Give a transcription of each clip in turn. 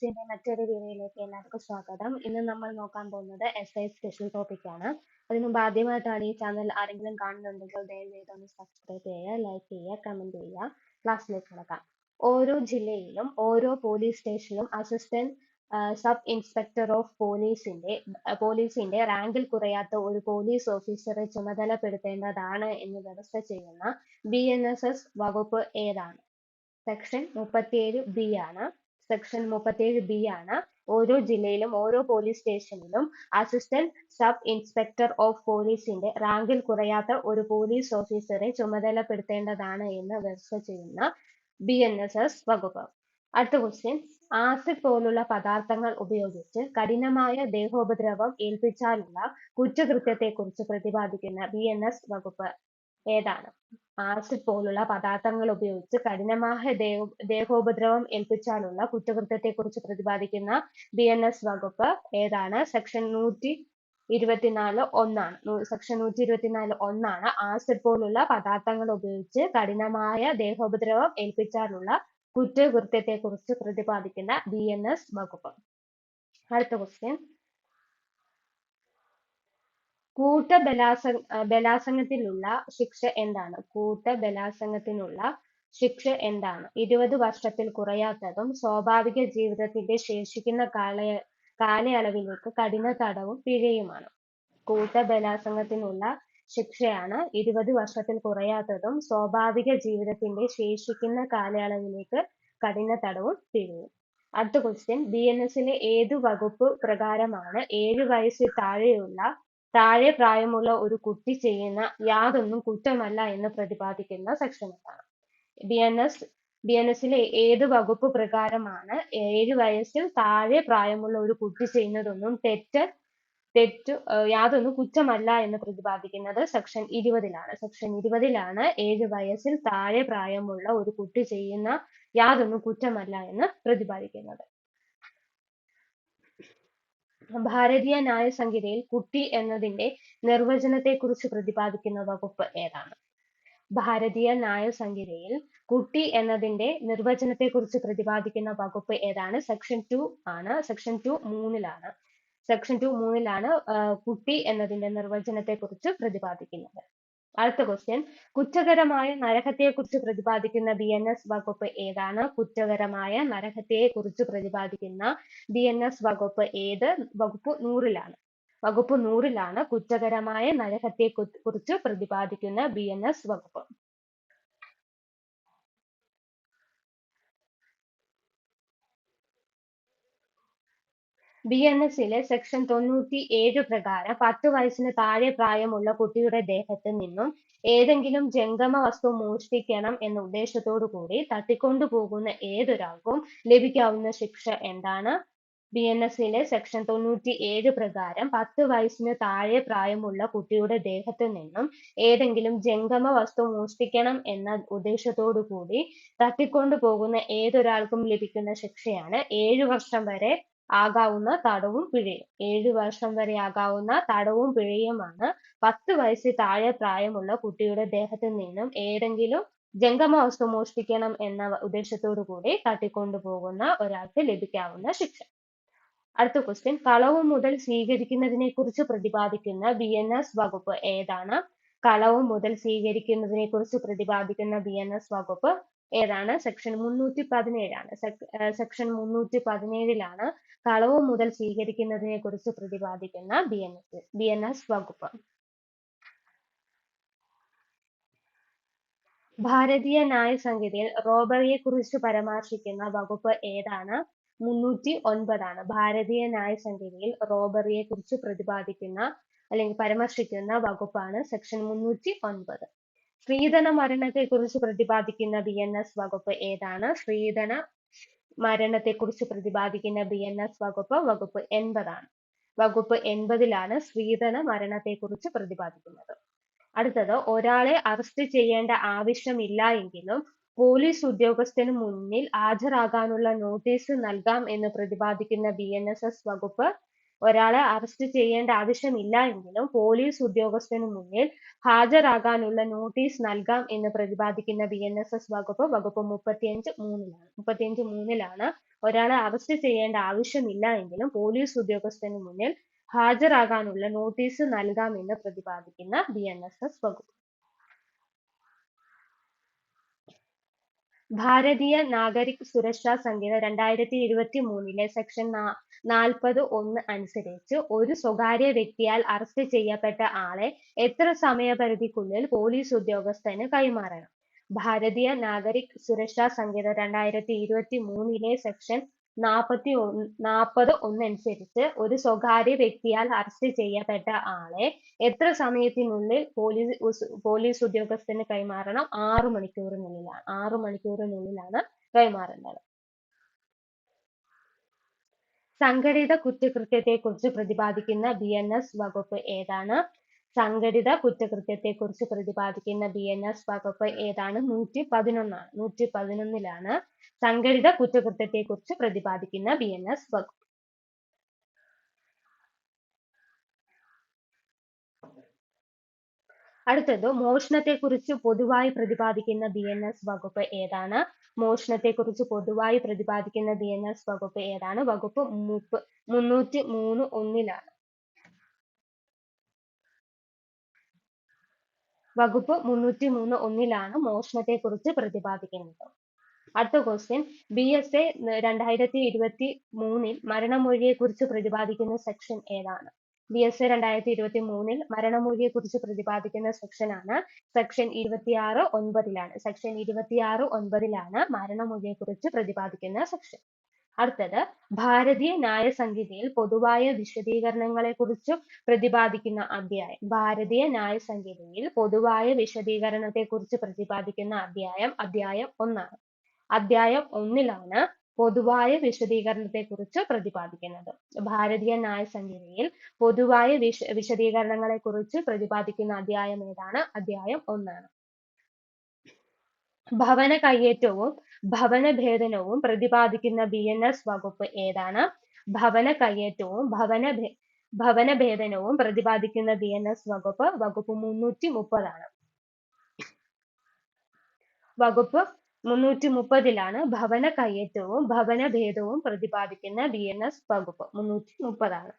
ന്റെ മറ്റൊരു വീഡിയോയിലേക്ക് എല്ലാവർക്കും സ്വാഗതം. ഇന്ന് നമ്മൾ നോക്കാൻ പോകുന്നത് എസ് ഐ സ്പെഷ്യൽ ടോപ്പിക് ആണ്. അതിനു മുമ്പ് ആദ്യമായിട്ടാണ് ഈ ചാനൽ ആരെങ്കിലും കാണുന്നുണ്ടെങ്കിൽ ദയവായിട്ട് ഒന്ന് സബ്സ്ക്രൈബ് ചെയ്യുക ലൈക്ക് ചെയ്യുക കമന്റ് ചെയ്യുക. ക്ലാസ്സിലേക്ക് കിടക്കാം. ഓരോ ജില്ലയിലും ഓരോ പോലീസ് സ്റ്റേഷനിലും അസിസ്റ്റന്റ് സബ് ഇൻസ്പെക്ടർ ഓഫ് പോലീസിന്റെ പോലീസിന്റെ റാങ്കിൽ കുറയാത്ത ഒരു പോലീസ് ഓഫീസറെ ചുമതലപ്പെടുത്തേണ്ടതാണ് എന്ന് വ്യവസ്ഥ ചെയ്യുന്ന ബി എൻ എസ് എസ് വകുപ്പ് ഏതാണ്? സെക്ഷൻ മുപ്പത്തിയേഴ് ബി ആണ്. സെക്ഷൻ മുപ്പത്തേഴ് ബി ആണ്. ഓരോ ജില്ലയിലും ഓരോ പോലീസ് സ്റ്റേഷനിലും അസിസ്റ്റന്റ് സബ് ഇൻസ്പെക്ടർ ഓഫ് പോലീസിന്റെ റാങ്കിൽ കുറയാത്ത ഒരു പോലീസ് ഓഫീസറെ ചുമതലപ്പെടുത്തേണ്ടതാണ് എന്ന് വ്യവസ്ഥ ചെയ്യുന്ന ബി എൻ എസ് എസ് വകുപ്പ്. അടുത്ത ക്വസ്റ്റ്യൻ ആസിഡ് പോലുള്ള പദാർത്ഥങ്ങൾ ഉപയോഗിച്ച് കഠിനമായ ദേഹോപദ്രവം ഏൽപ്പിച്ചാലുള്ള കുറ്റകൃത്യത്തെക്കുറിച്ച് പ്രതിപാദിക്കുന്ന ബി എൻ എസ് വകുപ്പ്. ഏതാണ്? ആസിഡ് പോലുള്ള പദാർത്ഥങ്ങൾ ഉപയോഗിച്ച് കഠിനമായ ദേഹ ദേഹോപദ്രവം ഏൽപ്പിച്ചാലുള്ള കുറ്റകൃത്യത്തെക്കുറിച്ച് പ്രതിപാദിക്കുന്ന ബി എൻ എസ് വകുപ്പ് ഏതാണ്? സെക്ഷൻ നൂറ്റി ഇരുപത്തിനാല് ഒന്നാണ്. സെക്ഷൻ നൂറ്റി ഇരുപത്തിനാല് ഒന്നാണ്. ആസിഡ് പോലുള്ള പദാർത്ഥങ്ങൾ ഉപയോഗിച്ച് കഠിനമായ ദേഹോപദ്രവം ഏൽപ്പിച്ചാലുള്ള കുറ്റകൃത്യത്തെക്കുറിച്ച് പ്രതിപാദിക്കുന്ന ബി എൻ എസ് വകുപ്പ്. അടുത്ത ക്വസ്റ്റ്യൻ കൂട്ട ബലാസ ബലാത്സംഗത്തിനുള്ള ശിക്ഷ എന്താണ്? കൂട്ട ബലാത്സംഗത്തിനുള്ള ശിക്ഷ എന്താണ്? ഇരുപത് വർഷത്തിൽ കുറയാത്തതും സ്വാഭാവിക ജീവിതത്തിന്റെ ശേഷിക്കുന്ന കാലയ കാലയളവിലേക്ക് കഠിന തടവും പിഴയുമാണ്. കൂട്ട ബലാത്സംഗത്തിനുള്ള ശിക്ഷയാണ് ഇരുപത് വർഷത്തിൽ കുറയാത്തതും സ്വാഭാവിക ജീവിതത്തിന്റെ ശേഷിക്കുന്ന കാലയളവിലേക്ക് കഠിന തടവും പിഴയും. അടുത്ത ക്വസ്റ്റ്യൻ ബി എൻ എസിലെ ഏത് വകുപ്പ് പ്രകാരമാണ് ഏഴ് വയസ്സിൽ താഴെയുള്ള താഴെ പ്രായമുള്ള ഒരു കുട്ടി ചെയ്യുന്ന യാതൊന്നും കുറ്റമല്ല എന്ന് പ്രതിപാദിക്കുന്ന സെക്ഷനാണ് B N S B N എസിലെ ഏത് വകുപ്പ് പ്രകാരമാണ് ഏഴ് വയസ്സിൽ താഴെ പ്രായമുള്ള ഒരു കുട്ടി ചെയ്യുന്നതൊന്നും തെറ്റ് തെറ്റ് യാതൊന്നും കുറ്റമല്ല എന്ന് പ്രതിപാദിക്കുന്നത് സെക്ഷൻ ഇരുപതിലാണ്. സെക്ഷൻ ഇരുപതിലാണ് ഏഴ് വയസ്സിൽ താഴെ പ്രായമുള്ള ഒരു കുട്ടി ചെയ്യുന്ന യാതൊന്നും കുറ്റമല്ല എന്ന് പ്രതിപാദിക്കുന്നത്. ഭാരതീയ ന്യായ സംഹിതയിൽ കുട്ടി എന്നതിന്റെ നിർവചനത്തെക്കുറിച്ച് പ്രതിപാദിക്കുന്ന വകുപ്പ് ഏതാണ്? ഭാരതീയ ന്യായ സംഹിതയിൽ കുട്ടി എന്നതിന്റെ നിർവചനത്തെക്കുറിച്ച് പ്രതിപാദിക്കുന്ന വകുപ്പ് ഏതാണ്? സെക്ഷൻ ടു ആണ്. സെക്ഷൻ ടു മൂന്നിലാണ്. സെക്ഷൻ ടു മൂന്നിലാണ് കുട്ടി എന്നതിന്റെ നിർവചനത്തെക്കുറിച്ച് പ്രതിപാദിക്കുന്നത്. അടുത്ത ക്വസ്റ്റ്യൻ കുറ്റകരമായ നരഹത്യയെക്കുറിച്ച് പ്രതിപാദിക്കുന്ന ബി എൻ എസ് വകുപ്പ് ഏതാണ്? കുറ്റകരമായ നരഹത്യയെക്കുറിച്ച് പ്രതിപാദിക്കുന്ന ബി എൻ എസ് വകുപ്പ് ഏത്? വകുപ്പ് നൂറിലാണ്. വകുപ്പ് നൂറിലാണ് കുറ്റകരമായ നരഹത്യയെക്കുറിച്ച് പ്രതിപാദിക്കുന്ന ബി എൻ എസ് വകുപ്പ്. ബി എൻ എസിലെ സെക്ഷൻ തൊണ്ണൂറ്റി ഏഴ് പ്രകാരം പത്ത് വയസ്സിന് താഴെ പ്രായമുള്ള കുട്ടിയുടെ ദേഹത്ത് നിന്നും ഏതെങ്കിലും ജംഗമ വസ്തു മോഷ്ടിക്കണം എന്ന ഉദ്ദേശത്തോടു കൂടി തട്ടിക്കൊണ്ടുപോകുന്ന ഏതൊരാൾക്കും ലഭിക്കാവുന്ന ശിക്ഷ എന്താണ്? ബി എൻ എസിലെ സെക്ഷൻ തൊണ്ണൂറ്റി ഏഴ് പ്രകാരം പത്ത് വയസ്സിന് താഴെ പ്രായമുള്ള കുട്ടിയുടെ ദേഹത്ത് നിന്നും ഏതെങ്കിലും ജംഗമ വസ്തു മോഷ്ടിക്കണം എന്ന ഉദ്ദേശത്തോടു കൂടി തട്ടിക്കൊണ്ടു പോകുന്ന ഏതൊരാൾക്കും ലഭിക്കുന്ന ശിക്ഷയാണ് ഏഴു വർഷം വരെ ആകാവുന്ന തടവും പിഴയും. ഏഴു വർഷം വരെ ആകാവുന്ന തടവും പിഴയുമാണ് പത്ത് വയസ്സിൽ താഴെ പ്രായമുള്ള കുട്ടിയുടെ ദേഹത്ത് നിന്നും ഏതെങ്കിലും ജംഗമ വസ്തു മോഷ്ടിക്കണം എന്ന ഉദ്ദേശത്തോടു കൂടി തട്ടിക്കൊണ്ടുപോകുന്ന ഒരാൾക്ക് ലഭിക്കാവുന്ന ശിക്ഷ. അടുത്ത ക്വസ്റ്റ്യൻ കളവ് മുതൽ സ്വീകരിക്കുന്നതിനെ കുറിച്ച് പ്രതിപാദിക്കുന്ന ബി എൻ എസ് വകുപ്പ് ഏതാണ്? കളവ് മുതൽ സ്വീകരിക്കുന്നതിനെ കുറിച്ച് പ്രതിപാദിക്കുന്ന ബി എൻ എസ് വകുപ്പ് ഏതാണ്? സെക്ഷൻ മുന്നൂറ്റി പതിനേഴാണ് സെക്ഷൻ മുന്നൂറ്റി പതിനേഴിലാണ് കളവ് മുതൽ സ്വീകരിക്കുന്നതിനെ കുറിച്ച് പ്രതിപാദിക്കുന്ന B N S B N S വകുപ്പ്. ഭാരതീയ ന്യായ സംഹിതയിൽ റോബറിയെ കുറിച്ച് പരാമർശിക്കുന്ന വകുപ്പ് ഏതാണ്? മുന്നൂറ്റി ഒൻപതാണ് ഭാരതീയ ന്യായ സംഹിതയിൽ റോബറിയെ കുറിച്ച് പ്രതിപാദിക്കുന്ന അല്ലെങ്കിൽ പരാമർശിക്കുന്ന വകുപ്പാണ് സെക്ഷൻ മുന്നൂറ്റി ഒൻപത് സ്ത്രീധന മരണത്തെ കുറിച്ച് പ്രതിപാദിക്കുന്ന ബി എൻ എസ് വകുപ്പ് ഏതാണ്? സ്ത്രീധന മരണത്തെ കുറിച്ച് പ്രതിപാദിക്കുന്ന ബി എൻ എസ് വകുപ്പ് വകുപ്പ് എൺപതാണ്. വകുപ്പ് എൺപതിലാണ് സ്ത്രീധന മരണത്തെ കുറിച്ച് പ്രതിപാദിക്കുന്നത്. അടുത്തത് ഒരാളെ അറസ്റ്റ് ചെയ്യേണ്ട ആവശ്യമില്ല എങ്കിലും പോലീസ് ഉദ്യോഗസ്ഥന് മുന്നിൽ ഹാജരാകാനുള്ള നോട്ടീസ് നൽകാം എന്ന് പ്രതിപാദിക്കുന്ന ബി എൻ എസ് എസ് വകുപ്പ് ഒരാളെ അറസ്റ്റ് ചെയ്യേണ്ട ആവശ്യമില്ല എങ്കിലും പോലീസ് ഉദ്യോഗസ്ഥന് മുന്നിൽ ഹാജരാകാനുള്ള നോട്ടീസ് നൽകാം എന്ന് പ്രതിപാദിക്കുന്ന ബി എൻ എസ് എസ് വകുപ്പ് വകുപ്പ് മുപ്പത്തിയഞ്ച് മൂന്നിലാണ്. മുപ്പത്തിയഞ്ച് മൂന്നിലാണ് ഒരാളെ അറസ്റ്റ് ചെയ്യേണ്ട ആവശ്യമില്ല എങ്കിലും പോലീസ് ഉദ്യോഗസ്ഥന് മുന്നിൽ ഹാജരാകാനുള്ള നോട്ടീസ് നൽകാമെന്ന് പ്രതിപാദിക്കുന്ന ബി എൻ എസ് എസ് വകുപ്പ്. ഭാരതീയ നാഗരിക് സുരക്ഷാ സംഹിത രണ്ടായിരത്തി ഇരുപത്തി മൂന്നിലെ സെക്ഷൻ നാൽപ്പത് ഒന്ന് അനുസരിച്ച് ഒരു സ്വകാര്യ വ്യക്തിയാൽ അറസ്റ്റ് ചെയ്യപ്പെട്ട ആളെ എത്ര സമയപരിധിക്കുള്ളിൽ പോലീസ് ഉദ്യോഗസ്ഥന് കൈമാറണം? ഭാരതീയ നാഗരിക് സുരക്ഷാ സംഹിത രണ്ടായിരത്തി ഇരുപത്തി മൂന്നിലെ സെക്ഷൻ നാൽപ്പത്തി ഒന്ന് നാൽപ്പത് ഒന്നനുസരിച്ച് ഒരു സ്വകാര്യ വ്യക്തിയാൽ അറസ്റ്റ് ചെയ്യപ്പെട്ട ആളെ എത്ര സമയത്തിനുള്ളിൽ പോലീസ് പോലീസ് ഉദ്യോഗസ്ഥന് കൈമാറണം? ആറു മണിക്കൂറിനുള്ളിലാണ് ആറു മണിക്കൂറിനുള്ളിലാണ് കൈമാറേണ്ടത്. സംഘടിത കുറ്റകൃത്യത്തെക്കുറിച്ച് പ്രതിപാദിക്കുന്ന ബി എൻ എസ് വകുപ്പ് ഏതാണ്? സംഘടിത കുറ്റകൃത്യത്തെക്കുറിച്ച് പ്രതിപാദിക്കുന്ന ബി എൻ എസ് വകുപ്പ് ഏതാണ്? നൂറ്റി പതിനൊന്നാണ് നൂറ്റി പതിനൊന്നിലാണ് സംഘടിത കുറ്റകൃത്യത്തെക്കുറിച്ച് പ്രതിപാദിക്കുന്ന ബി എൻ എസ് വകുപ്പ്. അടുത്തത് മോഷണത്തെക്കുറിച്ച് പൊതുവായി പ്രതിപാദിക്കുന്ന ബി എൻ എസ് വകുപ്പ് ഏതാണ്? മോഷണത്തെക്കുറിച്ച് പൊതുവായി പ്രതിപാദിക്കുന്ന ബി എൻ എസ് വകുപ്പ് ഏതാണ്? വകുപ്പ് മുപ്പ മുന്നൂറ്റി മൂന്ന് ഒന്നിലാണ്. വകുപ്പ് മുന്നൂറ്റി മൂന്ന് ഒന്നിലാണ് മോഷണത്തെക്കുറിച്ച് പ്രതിപാദിക്കുന്നത്. അടുത്ത ക്വസ്റ്റ്യൻ ബി എസ് എ രണ്ടായിരത്തി ഇരുപത്തി മൂന്നിൽ മരണമൊഴിയെക്കുറിച്ച് പ്രതിപാദിക്കുന്ന സെക്ഷൻ ഏതാണ്? ബി എസ് രണ്ടായിരത്തി ഇരുപത്തി മൂന്നിൽ മരണമൊഴിയെക്കുറിച്ച് പ്രതിപാദിക്കുന്ന സെക്ഷൻ ആണ് സെക്ഷൻ ഇരുപത്തിയാറ് ഒൻപതിലാണ്. സെക്ഷൻ ഇരുപത്തിയാറ് ഒൻപതിലാണ് മരണമൊഴിയെക്കുറിച്ച് പ്രതിപാദിക്കുന്ന സെക്ഷൻ. അടുത്തത് ഭാരതീയ ന്യായ സംഹിതയിൽ പൊതുവായ വിശദീകരണങ്ങളെ കുറിച്ച് പ്രതിപാദിക്കുന്ന അധ്യായം. ഭാരതീയ ന്യായ സംഹിതയിൽ പൊതുവായ വിശദീകരണത്തെ കുറിച്ച് പ്രതിപാദിക്കുന്ന അധ്യായം അധ്യായം ഒന്നാണ്. അധ്യായം ഒന്നിലാണ് പൊതുവായ വിശദീകരണത്തെ കുറിച്ച് പ്രതിപാദിക്കുന്നത്. ഭാരതീയ ന്യായ സംഹിതയിൽ പൊതുവായ വിശ വിശദീകരണങ്ങളെ കുറിച്ച് പ്രതിപാദിക്കുന്ന അധ്യായം ഏതാണ്? അധ്യായം ഒന്നാണ്. ഭവന കയ്യേറ്റവും ഭവന ഭേദനവും പ്രതിപാദിക്കുന്ന ബി എൻ എസ് വകുപ്പ് ഏതാണ്? ഭവന കയ്യേറ്റവും ഭവന ഭവന ഭേദനവും പ്രതിപാദിക്കുന്ന ബി എൻ എസ് വകുപ്പ് വകുപ്പ് മുന്നൂറ്റി മുപ്പതാണ്. വകുപ്പ് മുന്നൂറ്റി മുപ്പതിലാണ് ഭവന കയ്യേറ്റവും ഭവന ഭേദവും പ്രതിപാദിക്കുന്ന ബി എൻ എസ് വകുപ്പ്. മുന്നൂറ്റി മുപ്പതാണ്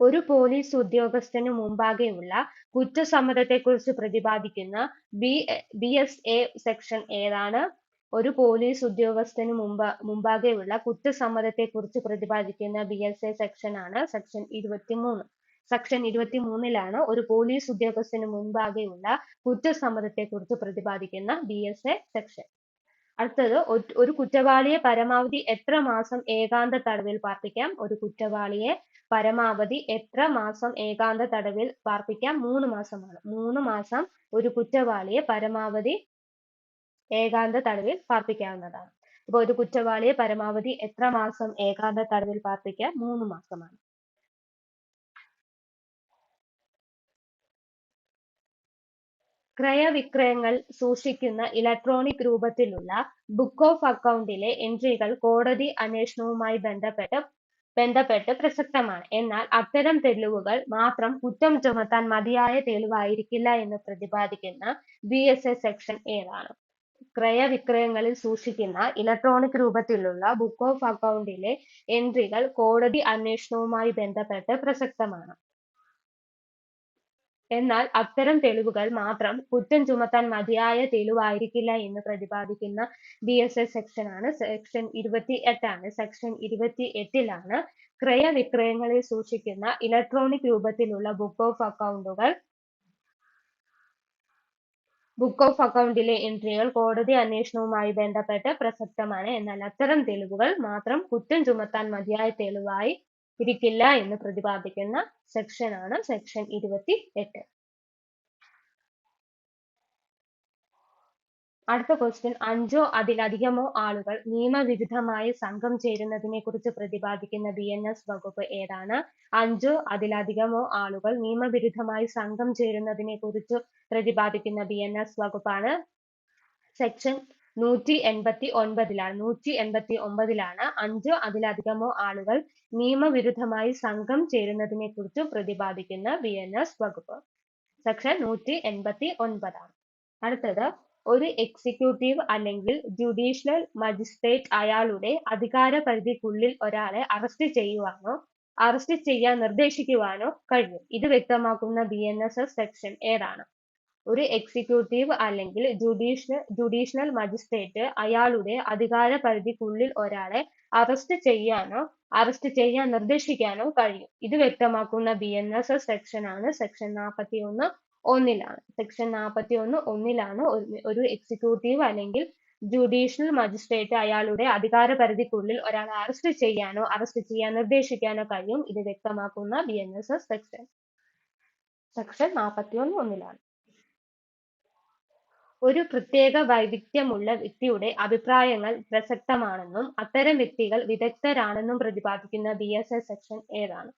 ഒരു പോലീസ് ഉദ്യോഗസ്ഥന് മുമ്പാകെയുള്ള കുറ്റസമ്മതത്തെക്കുറിച്ച് പ്രതിപാദിക്കുന്ന B B S A section ഏതാണ്? ഒരു പോലീസ് ഉദ്യോഗസ്ഥന് മുമ്പ് മുമ്പാകെയുള്ള കുറ്റസമ്മതത്തെക്കുറിച്ച് പ്രതിപാദിക്കുന്ന ബി എസ് എ സെക്ഷൻ ആണ് സെക്ഷൻ ഇരുപത്തിമൂന്ന്. സെക്ഷൻ ഇരുപത്തി മൂന്നിലാണ് ഒരു പോലീസ് ഉദ്യോഗസ്ഥന് മുൻപാകെയുള്ള കുറ്റസമ്മതത്തെക്കുറിച്ച് പ്രതിപാദിക്കുന്ന ബി എസ് എ സെക്ഷൻ അടുത്തത് ഒരു കുറ്റവാളിയെ പരമാവധി എത്ര മാസം ഏകാന്ത തടവിൽ പാർപ്പിക്കാം? ഒരു കുറ്റവാളിയെ പരമാവധി എത്ര മാസം ഏകാന്ത തടവിൽ പാർപ്പിക്കാം? മൂന്ന് മാസമാണ്. മൂന്ന് മാസം ഒരു കുറ്റവാളിയെ പരമാവധി ഏകാന്ത തടവിൽ പാർപ്പിക്കാവുന്നതാണ്. ഇപ്പൊ ഒരു കുറ്റവാളിയെ പരമാവധി എത്ര മാസം ഏകാന്ത തടവിൽ പാർപ്പിക്കാം? മൂന്ന് മാസമാണ്. ക്രയവിക്രയങ്ങൾ സൂക്ഷിക്കുന്ന ഇലക്ട്രോണിക് രൂപത്തിലുള്ള ബുക്ക് ഓഫ് അക്കൗണ്ടിലെ എൻട്രികൾ കോടതി അന്വേഷണവുമായി ബന്ധപ്പെട്ട് ബന്ധപ്പെട്ട് പ്രസക്തമാണ്. എന്നാൽ അത്തരം തെളിവുകൾ മാത്രം കുറ്റം ചുമത്താൻ മതിയായ തെളിവായിരിക്കില്ല എന്ന് പ്രതിപാദിക്കുന്ന ബി എസ് എ സെക്ഷൻ ഏതാണ്? ക്രയവിക്രയങ്ങളിൽ സൂക്ഷിക്കുന്ന ഇലക്ട്രോണിക് രൂപത്തിലുള്ള ബുക്ക് ഓഫ് അക്കൗണ്ടിലെ എൻട്രികൾ കോടതി അന്വേഷണവുമായി ബന്ധപ്പെട്ട് പ്രസക്തമാണ്. എന്നാൽ അത്തരം തെളിവുകൾ മാത്രം കുറ്റം ചുമത്താൻ മതിയായ തെളിവായിരിക്കില്ല എന്ന് പ്രതിപാദിക്കുന്ന ബി എസ് എസ് സെക്ഷൻ ആണ്. സെക്ഷൻ ഇരുപത്തി എട്ടാണ് സെക്ഷൻ ഇരുപത്തി എട്ടിലാണ് ക്രയവിക്രയങ്ങളിൽ സൂക്ഷിക്കുന്ന ഇലക്ട്രോണിക് രൂപത്തിലുള്ള ബുക്ക് ഓഫ് അക്കൗണ്ടുകൾ ബുക്ക് ഓഫ് അക്കൗണ്ടിലെ എൻട്രികൾ കോടതി അന്വേഷണവുമായി ബന്ധപ്പെട്ട് പ്രസക്തമാണ്. എന്നാൽ അത്തരം തെളിവുകൾ മാത്രം കുറ്റം ചുമത്താൻ മതിയായ തെളിവായി ഇരിക്കില്ല എന്ന് പ്രതിപാദിക്കുന്ന സെക്ഷൻ ആണ് സെക്ഷൻ ഇരുപത്തി എട്ട് അടുത്ത ക്വസ്റ്റ്യൻ അഞ്ചോ അതിലധികമോ ആളുകൾ നിയമവിരുദ്ധമായി സംഘം ചേരുന്നതിനെ കുറിച്ച് പ്രതിപാദിക്കുന്ന ബി എൻ എസ് വകുപ്പ് ഏതാണ്? അഞ്ചോ അതിലധികമോ ആളുകൾ നിയമവിരുദ്ധമായി സംഘം ചേരുന്നതിനെ കുറിച്ച് പ്രതിപാദിക്കുന്ന ബി എൻ എസ് വകുപ്പാണ് സെക്ഷൻ നൂറ്റി എൺപത്തി ഒൻപതിലാണ് നൂറ്റി എൺപത്തി ഒമ്പതിലാണ് അഞ്ചോ അതിലധികമോ ആളുകൾ നിയമവിരുദ്ധമായി സംഘം ചേരുന്നതിനെ കുറിച്ച് പ്രതിപാദിക്കുന്ന ബി എൻ എസ് വകുപ്പ്. സെക്ഷൻ നൂറ്റി എൺപത്തി ഒൻപതാണ് അടുത്തത് ഒരു എക്സിക്യൂട്ടീവ് അല്ലെങ്കിൽ ജുഡീഷ്യൽ മജിസ്ട്രേറ്റ് അയാളുടെ അധികാര പരിധിക്കുള്ളിൽ ഒരാളെ അറസ്റ്റ് ചെയ്യുവാനോ അറസ്റ്റ് ചെയ്യാൻ നിർദ്ദേശിക്കുവാനോ കഴിയും. ഇത് വ്യക്തമാക്കുന്ന ബിഎൻഎസ്എസ് സെക്ഷൻ ഏതാണ്? ഒരു എക്സിക്യൂട്ടീവ് അല്ലെങ്കിൽ ജുഡീഷ്യൽ ജുഡീഷ്യൽ മജിസ്ട്രേറ്റ് അയാളുടെ അധികാര പരിധിക്കുള്ളിൽ ഒരാളെ അറസ്റ്റ് ചെയ്യാനോ അറസ്റ്റ് ചെയ്യാൻ നിർദ്ദേശിക്കാനോ കഴിയും. ഇത് വ്യക്തമാക്കുന്ന ബി എൻ എസ് സെക്ഷൻ ആണ്. സെക്ഷൻ നാൽപ്പത്തി ഒന്ന് ഒന്നിലാണ്. സെക്ഷൻ നാൽപ്പത്തി ഒന്ന് ഒന്നിലാണ് ഒരു എക്സിക്യൂട്ടീവ് അല്ലെങ്കിൽ ജുഡീഷ്യൽ മജിസ്ട്രേറ്റ് അയാളുടെ അധികാര പരിധിക്കുള്ളിൽ ഒരാളെ അറസ്റ്റ് ചെയ്യാനോ അറസ്റ്റ് ചെയ്യാൻ നിർദ്ദേശിക്കാനോ കഴിയും. ഇത് വ്യക്തമാക്കുന്ന B N S S section section നാൽപ്പത്തി ഒന്ന് ഒന്നിലാണ്. ഒരു പ്രത്യേക വൈവിധ്യമുള്ള വ്യക്തിയുടെ അഭിപ്രായങ്ങൾ പ്രസക്തമാണെന്നും അത്തരം വ്യക്തികൾ വിദഗ്ധരാണെന്നും പ്രതിപാദിക്കുന്ന ബി എസ് എസ് സെക്ഷൻ ഏതാണ്?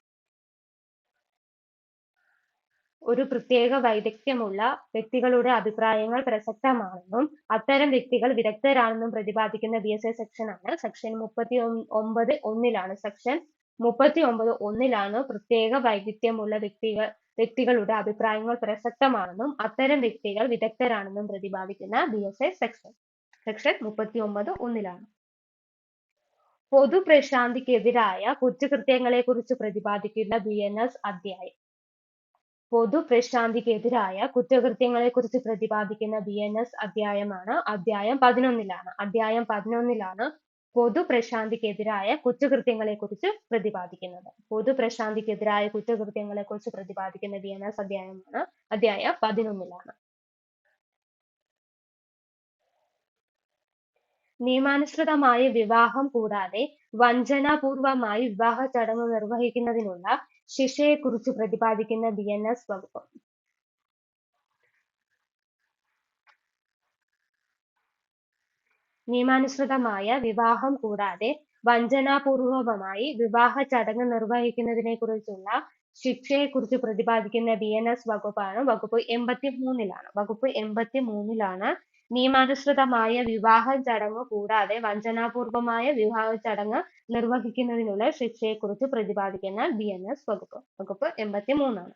ഒരു പ്രത്യേക വൈദഗ്ധ്യമുള്ള വ്യക്തികളുടെ അഭിപ്രായങ്ങൾ പ്രസക്തമാണെന്നും അത്തരം വ്യക്തികൾ വിദഗ്ധരാണെന്നും പ്രതിപാദിക്കുന്ന ബി എസ് എസ് സെക്ഷൻ ആണ്. സെക്ഷൻ മുപ്പത്തി ഒമ്പത് ഒന്നിലാണ്. സെക്ഷൻ മുപ്പത്തി ഒമ്പത് ഒന്നിലാണ് പ്രത്യേക വൈദഗ്ധ്യമുള്ള വ്യക്തികൾ വ്യക്തികളുടെ അഭിപ്രായങ്ങൾ പ്രസക്തമാണെന്നും അത്തരം വ്യക്തികൾ വിദഗ്ധരാണെന്നും പ്രതിപാദിക്കുന്ന B S A section section മുപ്പത്തി ഒമ്പത് ഒന്നിലാണ് പൊതുപ്രശാന്തിക്കെതിരായ കുറ്റകൃത്യങ്ങളെക്കുറിച്ച് പ്രതിപാദിക്കുന്ന ബി എൻ എസ് അധ്യായം. പൊതുപ്രശാന്തിക്കെതിരായ കുറ്റകൃത്യങ്ങളെക്കുറിച്ച് പ്രതിപാദിക്കുന്ന ബി എൻ എസ് അധ്യായമാണ് അധ്യായം പതിനൊന്നിലാണ്. അധ്യായം പതിനൊന്നിലാണ് പൊതുപ്രശാന്തിക്കെതിരായ കുറ്റകൃത്യങ്ങളെക്കുറിച്ച് പ്രതിപാദിക്കുന്നത്. പൊതുപ്രശാന്തിക്കെതിരായ കുറ്റകൃത്യങ്ങളെക്കുറിച്ച് പ്രതിപാദിക്കുന്ന എസ് അധ്യായമാണ് അധ്യായ പതിനൊന്നിലാണ്. നിയമാനുസൃതമായ വിവാഹം കൂടാതെ വഞ്ചനാപൂർവമായി വിവാഹ ചടങ്ങ് നിർവഹിക്കുന്നതിനുള്ള ശിക്ഷയെക്കുറിച്ച് പ്രതിപാദിക്കുന്ന ബി എൻ എസ് വകുപ്പ്. നിയമാനുസൃതമായ വിവാഹം കൂടാതെ വഞ്ചനാപൂർവമായി വിവാഹ ചടങ്ങ് നിർവഹിക്കുന്നതിനെ കുറിച്ചുള്ള ശിക്ഷയെ കുറിച്ച് പ്രതിപാദിക്കുന്ന ബി എൻ എസ് വകുപ്പാണ് വകുപ്പ് എൺപത്തി മൂന്നിലാണ് വകുപ്പ് എൺപത്തി മൂന്നിലാണ് നിയമാനുസൃതമായ വിവാഹ ചടങ്ങ് കൂടാതെ വഞ്ചനാപൂർവമായ വിവാഹ ചടങ്ങ് നിർവഹിക്കുന്നതിനുള്ള ശിക്ഷയെ കുറിച്ച് പ്രതിപാദിക്കുന്ന ബി എൻ എസ് വകുപ്പ്. വകുപ്പ് എൺപത്തി മൂന്നാണ്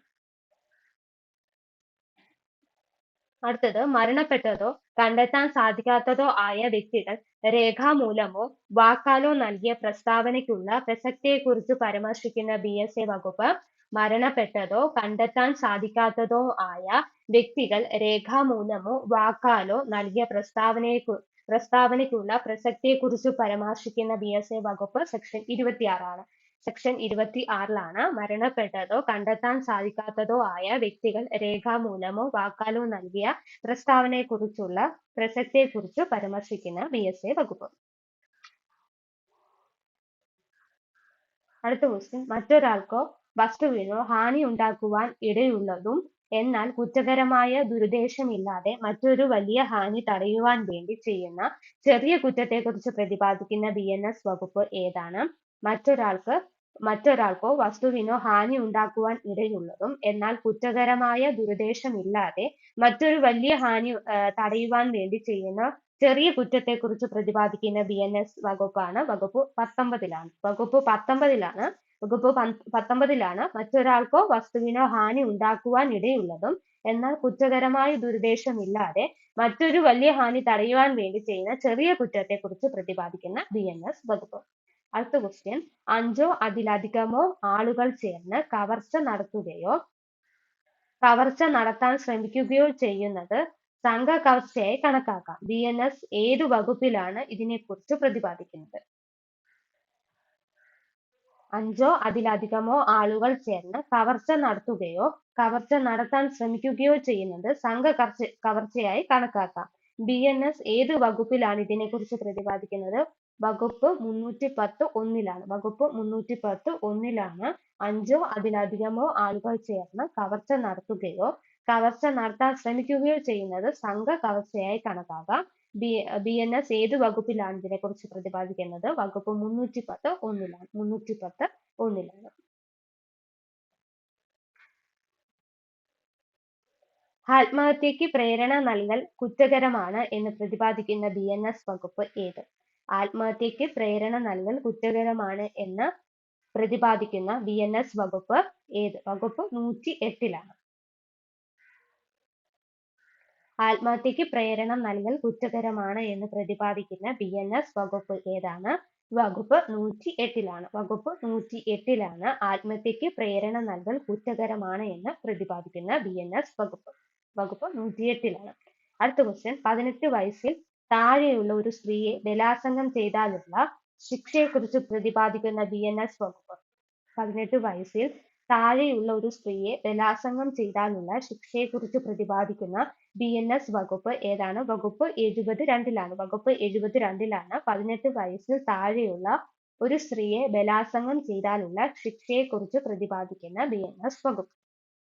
അടുത്തത് മരണപ്പെട്ടതോ കണ്ടെത്താൻ സാധിക്കാത്തതോ ആയ വ്യക്തികൾ രേഖാമൂലമോ വാക്കാലോ നൽകിയ പ്രസ്താവനയ്ക്കുള്ള പ്രസക്തിയെക്കുറിച്ച് പരാമർശിക്കുന്ന ബി എസ് എ വകുപ്പ് മരണപ്പെട്ടതോ കണ്ടെത്താൻ സാധിക്കാത്തതോ ആയ വ്യക്തികൾ രേഖാമൂലമോ വാക്കാലോ നൽകിയ പ്രസ്താവനയെ പ്രസ്താവനയ്ക്കുള്ള പ്രസക്തിയെക്കുറിച്ച് പരാമർശിക്കുന്ന ബി എസ് എ വകുപ്പ് സെക്ഷൻ ഇരുപത്തിയാറാണ്. സെക്ഷൻ ഇരുപത്തി ആറിലാണ് മരണപ്പെട്ടതോ കണ്ടെത്താൻ സാധിക്കാത്തതോ ആയ വ്യക്തികൾ രേഖാമൂലമോ വാക്കാലോ നൽകിയ പ്രസ്താവനയെക്കുറിച്ചുള്ള പ്രസക്തിയെക്കുറിച്ച് പരാമർശിക്കുന്ന ബി എസ് എ വകുപ്പ്. അടുത്ത ക്വസ്റ്റ്യൻ മറ്റൊരാൾക്കോ വസ്തുവിനോ ഹാനി ഉണ്ടാക്കുവാൻ ഇടയുള്ളതും എന്നാൽ കുറ്റകരമായ ദുരുദ്ദേശമില്ലാതെ മറ്റൊരു വലിയ ഹാനി തടയുവാൻ വേണ്ടി ചെയ്യുന്ന ചെറിയ കുറ്റത്തെക്കുറിച്ച് പ്രതിപാദിക്കുന്ന ബി എൻ എസ് വകുപ്പ് ഏതാണ്? മറ്റൊരാൾക്ക് മറ്റൊരാൾക്കോ വസ്തുവിനോ ഹാനി ഉണ്ടാക്കുവാൻ ഇടയുള്ളതും എന്നാൽ കുറ്റകരമായ ദുരുദ്ദേശമില്ലാതെ മറ്റൊരു വലിയ ഹാനി തടയുവാൻ വേണ്ടി ചെയ്യുന്ന ചെറിയ കുറ്റത്തെക്കുറിച്ച് പ്രതിപാദിക്കുന്ന ബി എൻ എസ് വകുപ്പാണ് വകുപ്പ് പത്തൊമ്പതിലാണ്. വകുപ്പ് പത്തൊമ്പതിലാണ് വകുപ്പ് പത്തൊമ്പതിലാണ് മറ്റൊരാൾക്കോ വസ്തുവിനോ ഹാനി ഉണ്ടാക്കുവാൻ ഇടയുള്ളതും എന്നാൽ കുറ്റകരമായ ദുരുദ്ദേശമില്ലാതെ മറ്റൊരു വലിയ ഹാനി തടയുവാൻ വേണ്ടി ചെയ്യുന്ന ചെറിയ കുറ്റത്തെക്കുറിച്ച് പ്രതിപാദിക്കുന്ന ബി എൻ എസ് വകുപ്പ്. അടുത്ത ക്വസ്റ്റ്യൻ അഞ്ചോ അതിലധികമോ ആളുകൾ ചേർന്ന് കവർച്ച നടത്തുകയോ കവർച്ച നടത്താൻ ശ്രമിക്കുകയോ ചെയ്യുന്നത് സംഘ കവർച്ചയായി കണക്കാക്കാം. ബി എൻ എസ് ഏതു വകുപ്പിലാണ് ഇതിനെക്കുറിച്ച് പ്രതിപാദിക്കുന്നത്? അഞ്ചോ അതിലധികമോ ആളുകൾ ചേർന്ന് കവർച്ച നടത്തുകയോ കവർച്ച നടത്താൻ ശ്രമിക്കുകയോ ചെയ്യുന്നത് സംഘ കവർച്ച കവർച്ചയായി കണക്കാക്കാം. ബി എൻ എസ് ഏത് വകുപ്പിലാണ് ഇതിനെക്കുറിച്ച് പ്രതിപാദിക്കുന്നത്? വകുപ്പ് മുന്നൂറ്റി പത്ത് ഒന്നിലാണ്. വകുപ്പ് മുന്നൂറ്റി പത്ത് ഒന്നിലാണ് അഞ്ചോ അതിലധികമോ ആളുകൾ ചേർന്ന് കവർച്ച നടത്തുകയോ കവർച്ച നടത്താൻ ശ്രമിക്കുകയോ ചെയ്യുന്നത് സംഘ കവർച്ചയായി കണക്കാക്കാം. ബി ബി എൻ എസ് ഏത് വകുപ്പിലാണ് ഇതിനെക്കുറിച്ച് പ്രതിപാദിക്കുന്നത്? വകുപ്പ് മുന്നൂറ്റി പത്ത് ഒന്നിലാണ്. മുന്നൂറ്റി പത്ത് ഒന്നിലാണ്. ആത്മഹത്യക്ക് പ്രേരണ നൽകൽ കുറ്റകരമാണ് എന്ന് പ്രതിപാദിക്കുന്ന ബി എൻ എസ് വകുപ്പ് ഏത്? ആത്മഹത്യക്ക് പ്രേരണ നൽകൽ കുറ്റകരമാണ് എന്ന് പ്രതിപാദിക്കുന്ന ബി എൻ എസ് വകുപ്പ് ഏത്? വകുപ്പ് നൂറ്റി എട്ടിലാണ് ആത്മഹത്യക്ക് പ്രേരണ നൽകൽ കുറ്റകരമാണ് എന്ന് പ്രതിപാദിക്കുന്ന BNS വകുപ്പ് ഏതാണ്? വകുപ്പ് നൂറ്റി എട്ടിലാണ് വകുപ്പ് നൂറ്റി എട്ടിലാണ് ആത്മഹത്യക്ക് പ്രേരണ നൽകൽ കുറ്റകരമാണ് എന്ന് പ്രതിപാദിക്കുന്ന BNS വകുപ്പ്. വകുപ്പ് നൂറ്റി എട്ടിലാണ് അടുത്ത ക്വസ്റ്റ്യൻ പതിനെട്ട് വയസ്സിൽ താഴെയുള്ള ഒരു സ്ത്രീയെ ബലാത്സംഗം ചെയ്താലുള്ള ശിക്ഷയെക്കുറിച്ച് പ്രതിപാദിക്കുന്ന BNS വകുപ്പ്. പതിനെട്ട് വയസ്സിൽ താഴെയുള്ള ഒരു സ്ത്രീയെ ബലാത്സംഗം ചെയ്താലുള്ള ശിക്ഷയെക്കുറിച്ച് പ്രതിപാദിക്കുന്ന BNS വകുപ്പ് ഏതാണ്? വകുപ്പ് എഴുപത് രണ്ടിലാണ്. വകുപ്പ് എഴുപത് രണ്ടിലാണ് പതിനെട്ട് വയസ്സിൽ താഴെയുള്ള ഒരു സ്ത്രീയെ ബലാത്സംഗം ചെയ്താലുള്ള ശിക്ഷയെക്കുറിച്ച് പ്രതിപാദിക്കുന്ന BNS വകുപ്പ്.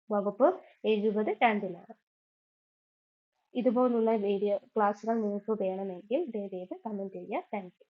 വകുപ്പ് എഴുപത് രണ്ടിലാണ്. ഇതുപോലുള്ള വീഡിയോ ക്ലാസ്സുകൾ നിങ്ങൾക്ക് വേണമെങ്കിൽ ദയവേത് കമന്റ് ചെയ്യുക. Thank you